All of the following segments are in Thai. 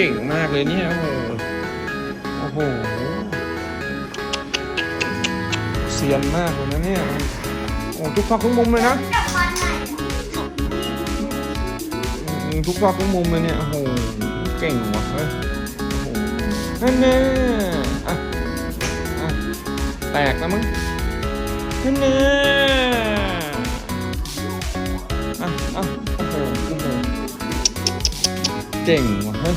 เก่งมากเลยเนี่ย โอ้โหโอ้โหเซียนมากเลยนะเนี่ย โอ้ทุกซอกทุกมุมเลยนะ ทุกซอกทุกมุมเลยเนี่ย โอ้โห เก่งว่ะเฮ้ยโอ้หนั่นแน่อะอะแตกแล้วมั้งนั่นแน่อะอะโอ้โหโอ้โหเก่งว่ะเฮ้ย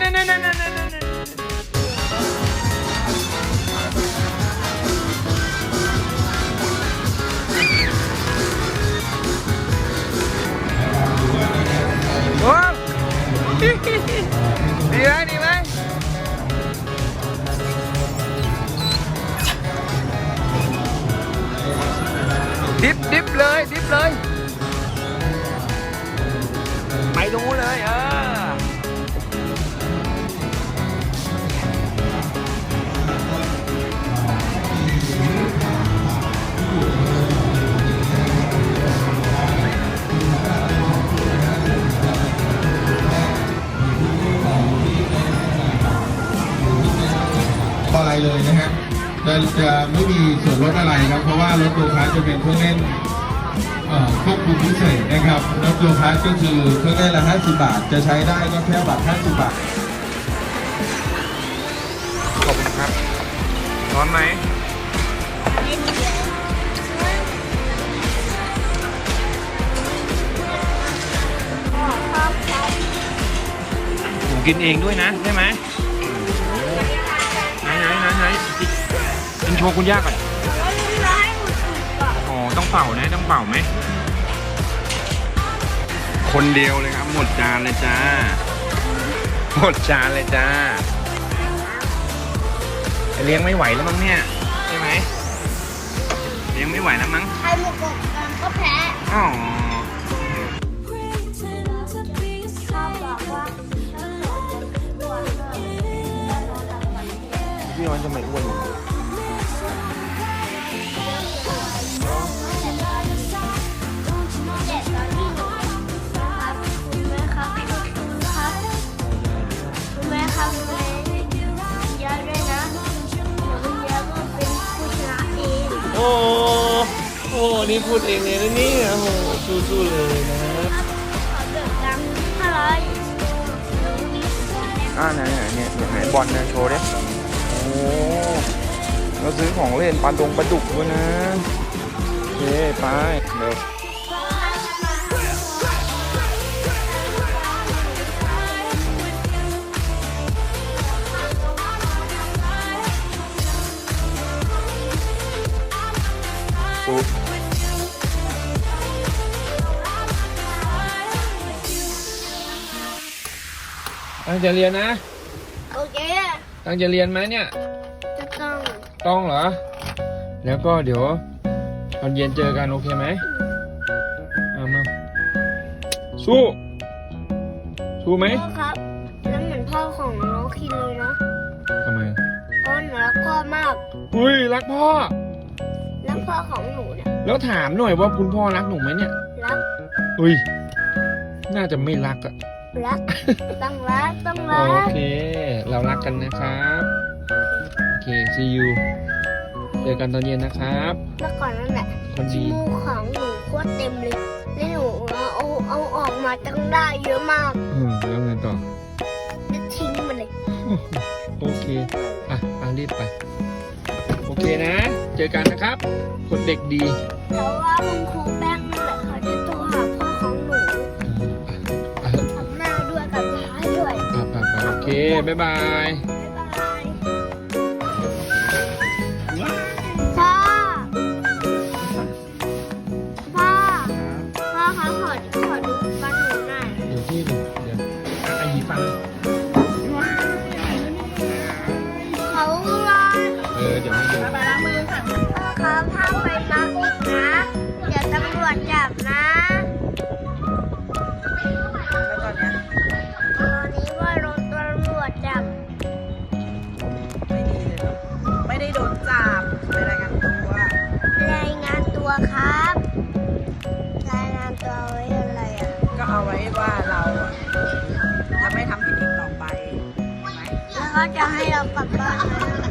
อะไรเลยนะฮะจะจะไม่มีส่วนลดอะไรครับ เพราะว่ารถโกคาร์ทจะเป็นเครื่องเล่นควบคุมพิเศษนะครับรถโกคาร์ทก็คือเครื่องเล่นละ 50 บาท จะใช้ได้ก็แค่บัตร 50 บาท ขอบคุณครับ ร้อนไหมชอบใช้หนูกินเองด้วยนะใช่ไหม โชว์คุณย่าก่อนร้ายหมดถูกก่อนอ๋อต้องเป่านะต้องเป่าไหม คนเดียวเลยครับ หมดจานเลยจ้า หมดจานเลยจ้า เลี้ยงไม่ไหวแล้วมั้งเนี่ยใช่ไหมเลี้ยงไม่ไหวแล้วมั้งใครหมดกบกันก็แพ้อ๋อชอบบอกว่าถ้าเกิดจะอ้วนก็ต้องรอทำวันนี้พี่มันจะไม่อ้วนอยู่เโอ้นี่พูดเองเลยนะเนี่ยโอ้โหสู้ๆเลยนะขอเกิดดังห้าร้อยอ่าไหนไหนเนี่ยไหนบอลเนี่ยโชว์ดิโอ้เราซื้อของเล่นปลาดงปลาดุกด้วยนะโอเคไปเดี๋ยว ตั้งใจเรียนนะ โอเคตั้งใจเรียนไหมเนี่ย จะต้องต้องเหรอ แล้วก็เดี๋ยวตอนเย็นเจอกันโอเคไหมเอามา สู้ สู้ไหมพ่อครับ แล้วเหมือนพ่อของน้องคินเลยเนาะทำไมเพราะหนูรักพ่อมาก อุ้ยรักพ่อแล้วพ่อของหนูเนี่ยแล้วถามหน่อยว่าคุณพ่อรักหนูไหมเนี่ย รัก อุ้ย น่าจะไม่รักอะ รักต้องรักต้องโอรักเค เรารักกันนะครับ โอเค see you เจอกันตอนเย็นนะครับ เมื่อก่อนนั่นแหละคนดีมูของหนูโคตรเต็มเลยแล้วหนูเอาเอาออกมาตั้งได้เยอะมากอืมแล้วไงต่อ จะทิ้งมันเลยโอเค อะอะรีบไป โอเคนะ เจอกันนะครับ คนเด็กดี แต่ว่าคุณครู บ๊ายบายบ๊ายบาย พ่อ พ่อ พ่อคะขอขอดูฟันหนูหน่อยเดี๋ยวพี่ดูเดี๋ยวไอ้ยีฟังเขารอเออเดี๋ยวให้ดูพ่อครับห้ามไปมาอีกนะ เดี๋ยวตำรวจจับนะ 我就系有爸爸。